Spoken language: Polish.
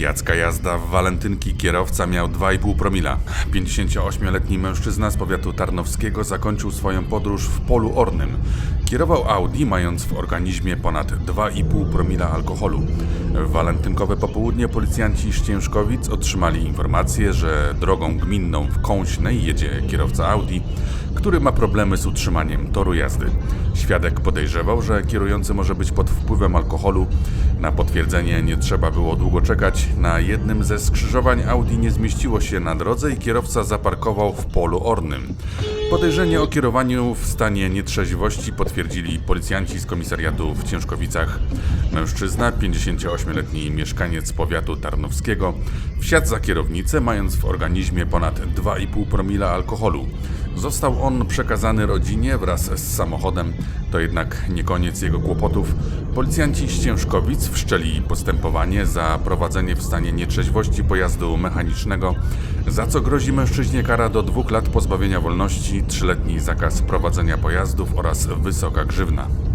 Pijacka jazda w walentynki kierowca miał 2,5 promila. 58-letni mężczyzna z powiatu tarnowskiego zakończył swoją podróż w polu ornym. Kierował Audi mając w organizmie ponad 2,5 promila alkoholu. W walentynkowe popołudnie policjanci z Ciężkowic otrzymali informację, że drogą gminną w Kąśnej jedzie kierowca Audi, który ma problemy z utrzymaniem toru jazdy. Świadek podejrzewał, że kierujący może być pod wpływem alkoholu. Na potwierdzenie nie trzeba było długo czekać. Na jednym ze skrzyżowań Audi nie zmieściło się na drodze i kierowca zaparkował w polu ornym. Podejrzenie o kierowaniu w stanie nietrzeźwości potwierdzili policjanci z komisariatu w Ciężkowicach. Mężczyzna, 58-letni mieszkaniec powiatu tarnowskiego, wsiadł za kierownicę, mając w organizmie ponad 2,5 promila alkoholu. Został on przekazany rodzinie wraz z samochodem. To jednak nie koniec jego kłopotów. Policjanci z Ciężkowic wszczęli postępowanie za prowadzenie w stanie nietrzeźwości pojazdu mechanicznego, za co grozi mężczyźnie kara do dwóch lat pozbawienia wolności, trzyletni zakaz prowadzenia pojazdów oraz wysoka grzywna.